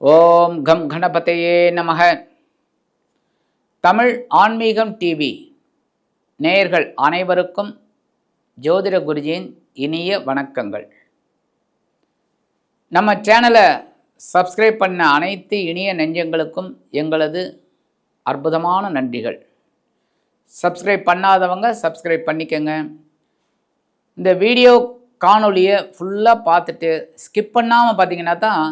ஓம் come கணபதையே நமக. தமிழ் ஆன்மீகம் TV. நேயர்கள் அனைவருக்கும் ஜோதிட குருஜியின் இனிய வணக்கங்கள். நம்ம சேனலை சப்ஸ்கிரைப் பண்ண அனைத்து இனிய நெஞ்சங்களுக்கும் எங்களது அற்புதமான நன்றிகள். சப்ஸ்கிரைப் பண்ணாதவங்க சப்ஸ்கிரைப் பண்ணிக்கங்க. இந்த வீடியோ காணொலியை ஃபுல்லாக பார்த்துட்டு ஸ்கிப் பண்ணாமல் பார்த்தீங்கன்னா தான்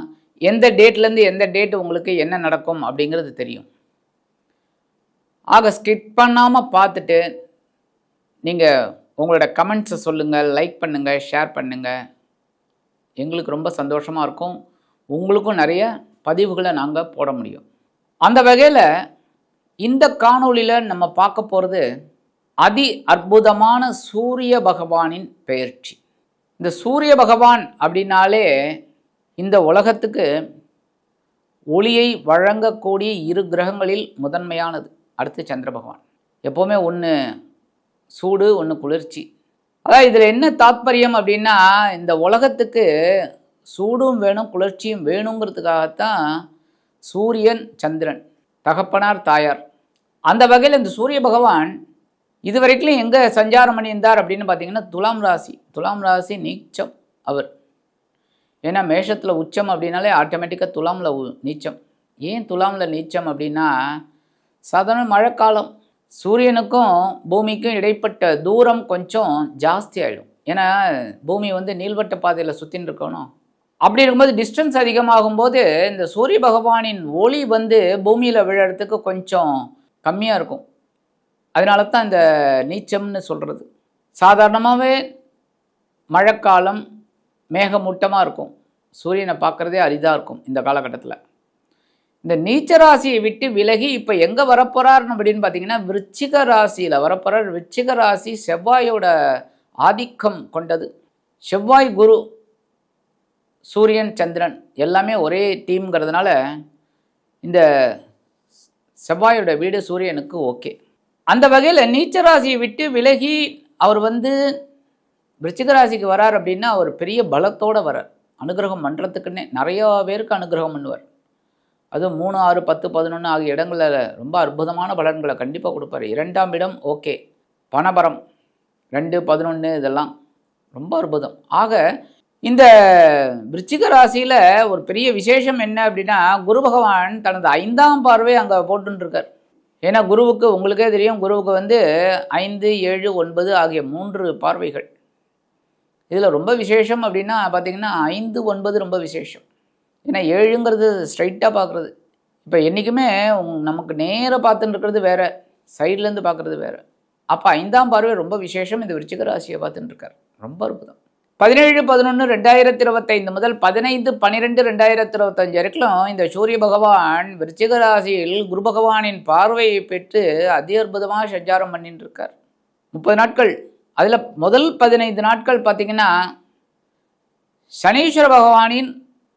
எந்த டேட்லேருந்து எந்த டேட் உங்களுக்கு என்ன நடக்கும் அப்படிங்கிறது தெரியும். ஆக ஸ்கிப் பண்ணாமல் பார்த்துட்டு நீங்கள் உங்களோட கமெண்ட்ஸை சொல்லுங்கள் லைக் பண்ணுங்கள் ஷேர் பண்ணுங்கள் எங்களுக்கு ரொம்ப சந்தோஷமாக இருக்கும். உங்களுக்கும் நிறைய பதிவுகளை நாங்கள் போட முடியும். அந்த வகையில் இந்த காணொளியில் நம்ம பார்க்க போகிறது அதி அற்புதமான சூரிய பகவானின் பெயர்ச்சி. இந்த சூரிய பகவான் அப்படின்னாலே இந்த உலகத்துக்கு ஒளியை வழங்கக்கூடிய இரு கிரகங்களில் முதன்மையானது அடுத்து சந்திர பகவான். எப்போவுமே ஒன்று சூடு ஒன்று குளிர்ச்சி. அதாவது இதில் என்ன தாத்பரியம் அப்படின்னா இந்த உலகத்துக்கு சூடும் வேணும் குளிர்ச்சியும் வேணுங்கிறதுக்காகத்தான் சூரியன் சந்திரன் தகப்பனார் தாயார். அந்த வகையில் இந்த சூரிய பகவான் இது வரைக்கும் எங்கே சஞ்சாரம் பண்ணியிருந்தார் அப்படின்னு பார்த்தீங்கன்னா துலாம் ராசி. துலாம் ராசி நீச்சம் அவர். ஏன்னா மேஷத்தில் உச்சம் அப்படின்னாலே ஆட்டோமேட்டிக்காக துலாமில் நீச்சம். ஏன் துலாமில் நீச்சம் அப்படின்னா சாதாரண மழைக்காலம் சூரியனுக்கும் பூமிக்கும் இடைப்பட்ட தூரம் கொஞ்சம் ஜாஸ்தி ஆகிடும் ஏன்னா பூமி வந்து நீள்வட்ட பாதையில் சுற்றின்னு இருக்கணும். அப்படி இருக்கும்போது டிஸ்டன்ஸ் அதிகமாகும்போது இந்த சூரிய பகவானின் ஒளி வந்து பூமியில் விழறதுக்கு கொஞ்சம் கம்மியாக இருக்கும். அதனால தான் இந்த நீச்சம்னு சொல்கிறது சாதாரணமாகவே மழைக்காலம் மேகமூட்டமாக இருக்கும். சூரியனை பார்க்குறதே அரிதாக இருக்கும் இந்த காலகட்டத்தில். இந்த நீச்ச ராசியை விட்டு விலகி இப்போ எங்கே வரப்போகிறார் அப்படின்னு பார்த்தீங்கன்னா விருச்சிக ராசியில் வரப்போகிறார் விருச்சிக ராசி செவ்வாயோட ஆதிக்கம் கொண்டது. செவ்வாய் குரு சூரியன் சந்திரன் எல்லாமே ஒரே டீம்ங்கிறதுனால இந்த செவ்வாயோட வீடு சூரியனுக்கு ஓகே. அந்த வகையில் நீச்ச ராசியை விட்டு விலகி அவர் வந்து விருச்சிகராசிக்கு வரார் அப்படின்னா அவர் பெரிய பலத்தோடு வரார். அனுகிரகம் பண்ணுறதுக்குன்னே நிறையா பேருக்கு அனுகிரகம் பண்ணுவார். அதுவும் மூணு ஆறு பத்து பதினொன்று ஆகிய இடங்களில் ரொம்ப அற்புதமான பலன்களை கண்டிப்பாக கொடுப்பார். இரண்டாம் இடம் ஓகே. பணபரம். ரெண்டு பதினொன்று இதெல்லாம் ரொம்ப அற்புதம். ஆக இந்த விருச்சிக ராசியில் ஒரு பெரிய விசேஷம் என்ன அப்படின்னா குரு பகவான் தனது ஐந்தாம் பார்வை அங்கே போட்டுருக்கார். ஏன்னா குருவுக்கு உங்களுக்கே தெரியும் குருவுக்கு வந்து ஐந்து ஏழு ஒன்பது ஆகிய மூன்று பார்வைகள். இதில் ரொம்ப விசேஷம் அப்படின்னா பார்த்திங்கன்னா ஐந்து ஒன்பது ரொம்ப விசேஷம். ஏன்னா ஏழுங்கிறது ஸ்ட்ரைட்டாக பார்க்குறது. இப்போ என்றைக்குமே நமக்கு நேராக பார்த்துட்டு இருக்கிறது வேறு சைட்லேருந்து பார்க்குறது வேறு. அப்போ ஐந்தாம் பார்வை ரொம்ப விசேஷம். இந்த விருச்சிக ராசியை பார்த்துட்டு இருக்கார். ரொம்ப அற்புதம். பதினேழு பதினொன்று ரெண்டாயிரத்தி இருபத்தைந்து முதல் பதினைந்து பன்னிரெண்டு ரெண்டாயிரத்தி இருபத்தஞ்சு வரைக்கும் இந்த சூரிய பகவான் விருச்சிக ராசியில் குரு பகவானின் பார்வையை பெற்று அதி அற்புதமாக சஞ்சாரம் பண்ணிட்டு இருக்கார். முப்பது நாட்கள் அதில் முதல் பதினைந்து நாட்கள் பார்த்திங்கன்னா சனீஸ்வர பகவானின்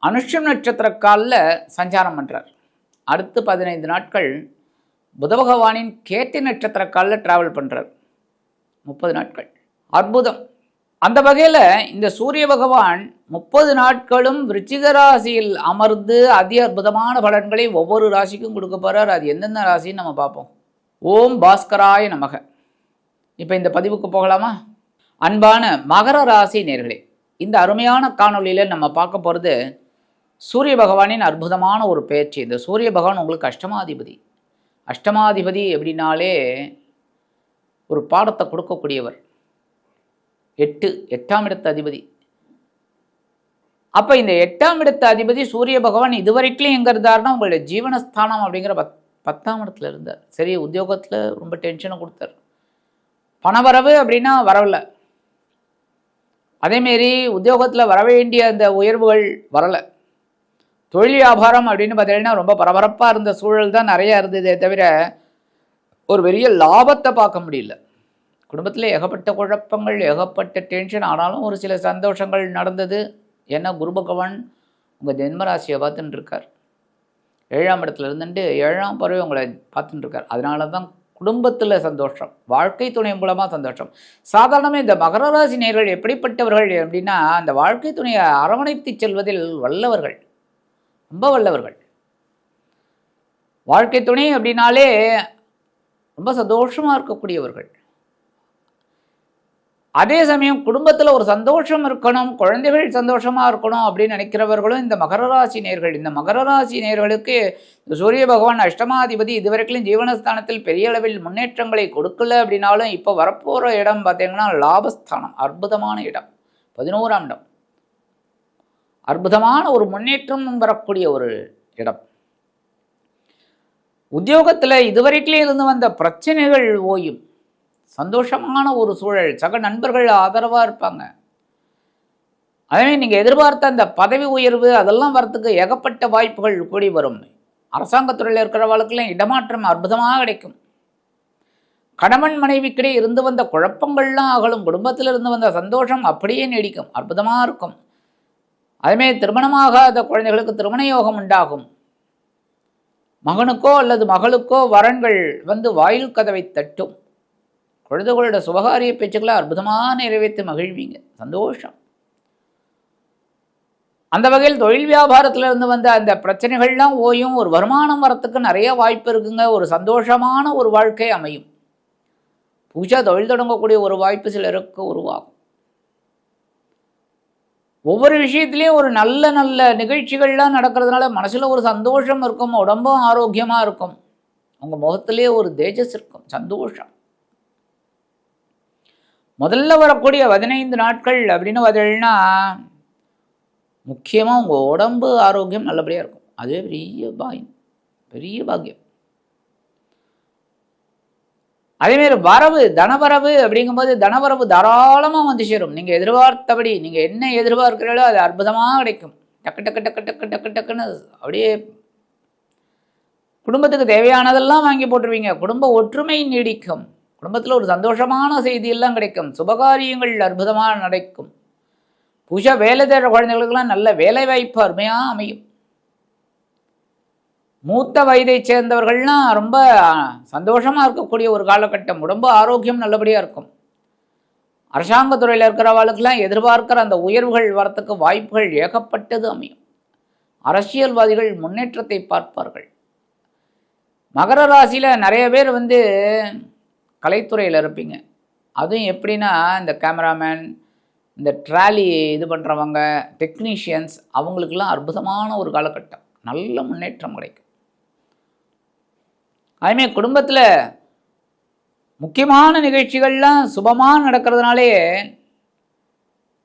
அனுஷம் நட்சத்திர காலில் சஞ்சாரம் பண்ணுறார் அடுத்து பதினைந்து நாட்கள் புத பகவானின் கேட்டி நட்சத்திர காலில் ட்ராவல் பண்ணுறார் முப்பது நாட்கள். அற்புதம். அந்த வகையில் இந்த சூரிய பகவான் முப்பது நாட்களும் விருச்சிக ராசியில் அமர்ந்து அதி அற்புதமான பலன்களை ஒவ்வொரு ராசிக்கும் கொடுக்க போகிறார் அது எந்தெந்த ராசின்னு நம்ம பார்ப்போம். ஓம் பாஸ்கராய நமக. இப்போ இந்த பதிவுக்கு போகலாமா? அன்பான மகர ராசி நேர்களே இந்த அருமையான காணொலியில் நம்ம பார்க்க போகிறது சூரிய பகவானின் அற்புதமான ஒரு பேச்சு. இந்த சூரிய பகவான் உங்களுக்கு அஷ்டமாதிபதி. அஷ்டமாதிபதி எப்படின்னாலே ஒரு பாடத்தை கொடுக்கக்கூடியவர். எட்டு எட்டாம் இடத்து அதிபதி. அப்போ இந்த எட்டாம் இடத்து அதிபதி சூரிய பகவான் இதுவரைக்கும் எங்கே இருந்தார்னா உங்களுடைய ஜீவனஸ்தானம் அப்படிங்கிற பத் பத்தாம் இடத்துல இருந்தார். சரி உத்தியோகத்தில் ரொம்ப டென்ஷனை கொடுத்தார். பணவரவு அப்படின்னா வரவில்ல. அதேமாரி உத்தியோகத்தில் வர வேண்டிய அந்த உயர்வுகள் வரலை. தொழில் வியாபாரம் அப்படின்னு பார்த்தீங்கன்னா ரொம்ப பரபரப்பாக இருந்த சூழல் தான் நிறையா இருந்ததே தவிர ஒரு பெரிய லாபத்தை பார்க்க முடியல. குடும்பத்தில் ஏகப்பட்ட குழப்பங்கள் ஏகப்பட்ட டென்ஷன் ஆனாலும் ஒரு சில சந்தோஷங்கள் நடந்தது. ஏன்னா குரு பகவான் உங்கள் ஜென்மராசியை பார்த்துட்டுருக்கார் ஏழாம் இடத்துல இருந்துட்டு ஏழாம் பறவை உங்களை பார்த்துட்டுருக்கார் அதனால தான் குடும்பத்தில் சந்தோஷம் வாழ்க்கை துணை மூலமாக சந்தோஷம். சாதாரணமாக இந்த மகர ராசி நேர்கள் எப்படிப்பட்டவர்கள் அப்படின்னா அந்த வாழ்க்கை துணையை அரவணைத்து செல்வதில் வல்லவர்கள். ரொம்ப வல்லவர்கள். வாழ்க்கை துணை அப்படின்னாலே ரொம்ப சந்தோஷமாக இருக்கக்கூடியவர்கள். அதே சமயம் குடும்பத்தில் ஒரு சந்தோஷம் இருக்கணும் குழந்தைகள் சந்தோஷமாக இருக்கணும் அப்படின்னு நினைக்கிறவர்களும் இந்த மகர ராசி நேர்கள். இந்த மகர ராசி நேர்களுக்கு இந்த சூரிய பகவான் அஷ்டமாதிபதி இதுவரைக்கும் ஜீவனஸ்தானத்தில் பெரிய அளவில் முன்னேற்றங்களை கொடுக்கல அப்படின்னாலும் இப்போ வரப்போகிற இடம் பார்த்தீங்கன்னா லாபஸ்தானம் அற்புதமான இடம். பதினோராம் இடம். அற்புதமான ஒரு முன்னேற்றம் வரக்கூடிய ஒரு இடம். உத்தியோகத்தில் இதுவரைக்கும் இருந்து வந்த பிரச்சனைகள் ஓயும். சந்தோஷமான ஒரு சூழல். சக நண்பர்கள் ஆதரவாக இருப்பாங்க. அதே நீங்கள் எதிர்பார்த்த அந்த பதவி உயர்வு அதெல்லாம் வரத்துக்கு ஏகப்பட்ட வாய்ப்புகள் கூடி வரும். அரசாங்கத்துறையில் இருக்கிறவர்களுக்கெல்லாம் இடமாற்றம் அற்புதமாக கிடைக்கும். கணவன் மனைவிக்கிடையே இருந்து வந்த குழப்பங்கள்லாம் அகலும். குடும்பத்தில் இருந்து வந்த சந்தோஷம் அப்படியே நீடிக்கும். அற்புதமாக இருக்கும். அதுமாரி திருமணமாகாத குழந்தைகளுக்கு திருமண யோகம் உண்டாகும். மகனுக்கோ அல்லது மகளுக்கோ வரன்கள் வந்து வாயில் கதவை தட்டும். குழந்தைகளோட சுபகாரிய பேச்சுக்களை அற்புதமாக நிறைவேற்றி மகிழ்வீங்க. சந்தோஷம். அந்த வகையில் தொழில் வியாபாரத்தில் இருந்து வந்த அந்த பிரச்சனைகள்லாம் ஓயும் ஒரு வருமானம் வரத்துக்கு நிறைய வாய்ப்பு இருக்குங்க. ஒரு சந்தோஷமான ஒரு வாழ்க்கை அமையும். பூஜா தொழில் தொடங்கக்கூடிய ஒரு வாய்ப்பு சிலருக்கு உருவாகும். ஒவ்வொரு விஷயத்துலேயும் ஒரு நல்ல நல்ல நிகழ்ச்சிகள்லாம் நடக்கிறதுனால மனசில் ஒரு சந்தோஷம் இருக்கும் உடம்பும் ஆரோக்கியமாக இருக்கும். உங்கள் முகத்திலே ஒரு தேஜஸ் இருக்கும் சந்தோஷம். முதல்ல வரக்கூடிய பதினைந்து நாட்கள் அப்படின்னு பார்த்தீங்கன்னா முக்கியமாக உங்கள் உடம்பு ஆரோக்கியம் நல்லபடியாக இருக்கும். அதுவே பெரிய பாயம் பெரிய பாக்கியம். அதேமாரி வரவு தனவரவு அப்படிங்கும்போது தனவரவு தாராளமாக வந்து சேரும். நீங்கள் எதிர்பார்த்தபடி நீங்கள் என்ன எதிர்பார்க்கிறீங்களோ அது அற்புதமாக கிடைக்கும். டக்கு டக்கு டக்கு டக்கு டக்கு டக்குன்னு அப்படியே குடும்பத்துக்கு தேவையானதெல்லாம் வாங்கி போட்டுருவீங்க. குடும்ப ஒற்றுமை நீடிக்கும். குடும்பத்தில் ஒரு சந்தோஷமான செய்தியெல்லாம் கிடைக்கும். சுபகாரியங்கள் அற்புதமாக நடக்கும். புஷ வேலை தேடுற குழந்தைகளுக்கெல்லாம் நல்ல வேலை வாய்ப்பு அருமையாக அமையும். மூத்த வயதை சேர்ந்தவர்கள்லாம் ரொம்ப சந்தோஷமாக இருக்கக்கூடிய ஒரு காலகட்டம். உடம்பு ஆரோக்கியம் நல்லபடியாக இருக்கும். அரசாங்கத்துறையில் இருக்கிறவர்களுக்கெல்லாம் எதிர்பார்க்கிற அந்த உயர்வுகள் வரத்துக்கு வாய்ப்புகள் ஏகப்பட்டது அமையும். அரசியல்வாதிகள் முன்னேற்றத்தை பார்ப்பார்கள். மகர ராசியில் நிறைய பேர் வந்து கலைத்துறையில் இருப்பீங்க. அதுவும் எப்படின்னா இந்த கேமராமேன் இந்த ட்ராலி இது பண்ணுறவங்க டெக்னீஷியன்ஸ் அவங்களுக்கெல்லாம் அற்புதமான ஒரு காலகட்டம். நல்ல முன்னேற்றம் கிடைக்கும். அதுமாரி குடும்பத்தில் முக்கியமான நிகழ்ச்சிகள்லாம் சுபமாக நடக்கிறதுனாலே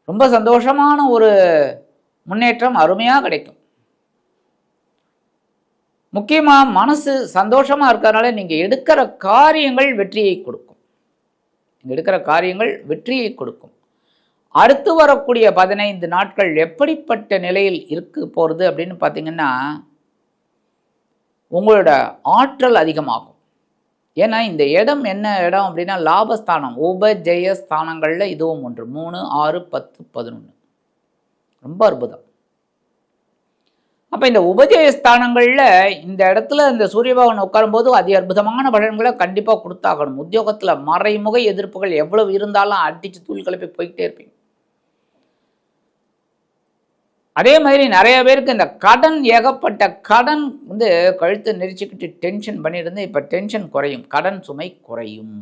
ரொம்ப சந்தோஷமான ஒரு முன்னேற்றம் அருமையாக கிடைக்கும். முக்கியமாக மனசு சந்தோஷமாக இருக்கிறதுனால நீங்கள் எடுக்கிற காரியங்கள் வெற்றியை கொடுக்கும். நீங்கள் எடுக்கிற காரியங்கள் வெற்றியை கொடுக்கும். அடுத்து வரக்கூடிய பதினைந்து நாட்கள் எப்படிப்பட்ட நிலையில் இருக்கு போகிறது அப்படின்னு பார்த்தீங்கன்னா உங்களோட ஆற்றல் அதிகமாகும். ஏன்னா இந்த இடம் என்ன இடம் அப்படின்னா லாபஸ்தானம் உபஜெய ஸ்தானங்களில் இதுவும் ஒன்று. மூணு ஆறு பத்து பதினொன்று ரொம்ப அற்புதம். அப்போ இந்த உபதேய ஸ்தானங்களில் இந்த இடத்துல இந்த சூரியபகவான் உட்காரும்போது அதி அற்புதமான பலன்களை கண்டிப்பாக கொடுத்தாகணும். உத்தியோகத்தில் மறைமுக எதிர்ப்புகள் எவ்வளவு இருந்தாலும் அடித்து தூள் கிளப்பி போய்கிட்டே இருப்பீங்க. அதே மாதிரி நிறைய பேருக்கு இந்த கடன் ஏகப்பட்ட கடன் வந்து கழுத்து நெரிச்சிக்கிட்டு டென்ஷன் பண்ணியிருந்து இப்போ டென்ஷன் குறையும். கடன் சுமை குறையும்.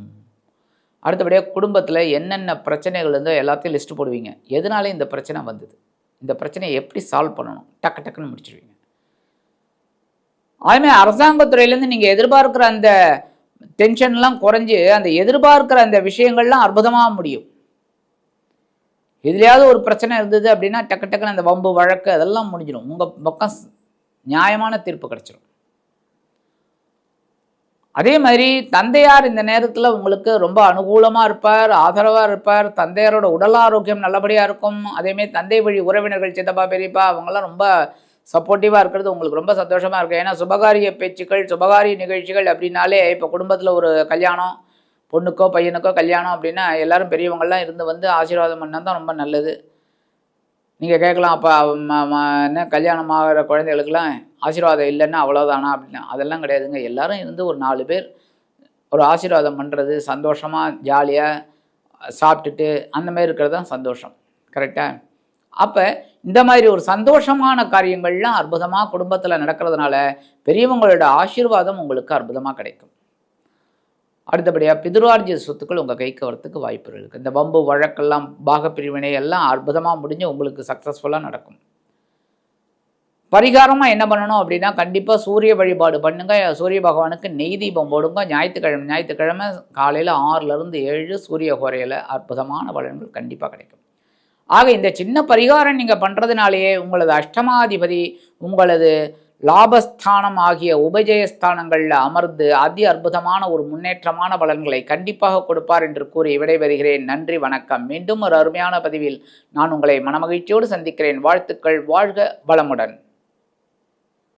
அடுத்தபடியாக குடும்பத்தில் என்னென்ன பிரச்சனைகள் இருந்தோ எல்லாத்தையும் லிஸ்ட்டு போடுவீங்க. எதனால இந்த பிரச்சனை வந்தது? இந்த பிரச்சனையை எப்படி சால்வ் பண்ணணும்? டக்கு டக்குன்னு முடிச்சிருவீங்க. அதுமாதிரி அரசாங்கத்துறையிலேருந்து நீங்கள் எதிர்பார்க்குற அந்த டென்ஷன்லாம் குறைஞ்சி அந்த எதிர்பார்க்குற அந்த விஷயங்கள்லாம் அற்புதமாக முடியும். எதுலையாவது ஒரு பிரச்சனை இருந்தது அப்படின்னா டக்கு டக்குன்னு அந்த வம்பு வழக்கு அதெல்லாம் முடிஞ்சிடும் உங்கள் பக்கம் நியாயமான தீர்ப்பு கிடச்சிரும். அதே மாதிரி தந்தையார் இந்த நேரத்தில் உங்களுக்கு ரொம்ப அனுகூலமாக இருப்பார் ஆதரவாக இருப்பார் தந்தையாரோட உடல் ஆரோக்கியம் நல்லபடியாக இருக்கும். அதேமாரி தந்தை வழி உறவினர்கள் சித்தப்பா பெரியப்பா அவங்கெல்லாம் ரொம்ப சப்போர்ட்டிவாக இருக்கிறது உங்களுக்கு ரொம்ப சந்தோஷமாக இருக்கும். ஏன்னா சுபகாரிய பேச்சுக்கள் சுபகாரிய நிகழ்ச்சிகள் அப்படின்னாலே இப்போ குடும்பத்தில் ஒரு கல்யாணம் பொண்ணுக்கோ பையனுக்கோ கல்யாணம் அப்படின்னா எல்லாரும் பெரியவங்கள்லாம் இருந்து வந்து ஆசீர்வாதம் பண்ணால் தான் ரொம்ப நல்லது. நீங்கள் கேட்கலாம் அப்போ என்ன கல்யாணம் ஆகிற குழந்தைகளுக்கெல்லாம் ஆசீர்வாதம் இல்லைன்னா அவ்வளோதானா அப்படின்னா. அதெல்லாம் கிடையாதுங்க. எல்லாரும் இருந்து ஒரு நாலு பேர் ஒரு ஆசீர்வாதம் பண்ணுறது சந்தோஷமாக ஜாலியாக சாப்பிட்டுட்டு அந்த மாதிரி இருக்கிறது தான் சந்தோஷம். கரெக்டாக அப்போ இந்த மாதிரி ஒரு சந்தோஷமான காரியங்கள்லாம் அற்புதமாக குடும்பத்தில் நடக்கிறதுனால பெரியவங்களோட ஆசீர்வாதம் உங்களுக்கு அற்புதமாக கிடைக்கும். அடுத்தபடியாக பிதுரார்ஜித சொத்துக்கள் உங்கள் கைக்கு வரத்துக்கு வாய்ப்புகள் இருக்குது இந்த வம்பு வழக்கெல்லாம் பாகப்பிரிவினை எல்லாம் அற்புதமாக முடிஞ்சு உங்களுக்கு சக்ஸஸ்ஃபுல்லாக நடக்கும். பரிகாரமாக என்ன பண்ணணும் அப்படின்னா கண்டிப்பாக சூரிய வழிபாடு பண்ணுங்கள் சூரிய பகவானுக்கு நெய் தீபம் போடுங்க. ஞாயிற்றுக்கிழமை ஞாயிற்றுக்கிழமை காலையில் ஆறுலேருந்து ஏழு சூரிய குறையில் அற்புதமான பலன்கள் கண்டிப்பாக கிடைக்கும். ஆக இந்த சின்ன பரிகாரம் நீங்கள் பண்ணுறதுனாலேயே உங்களது அஷ்டமாதிபதி உங்களது லாபஸ்தானம் ஆகிய உபஜயஸ்தானங்களில் அமர்ந்து அதி அற்புதமான ஒரு முன்னேற்றமான பலன்களை கண்டிப்பாக கொடுப்பார் என்று கூறி விடைபெறுகிறேன். நன்றி வணக்கம். மீண்டும் ஒரு அருமையான பதிவில் நான் உங்களை மனமகிழ்ச்சியோடு சந்திக்கிறேன். வாழ்த்துக்கள். வாழ்க வளமுடன்.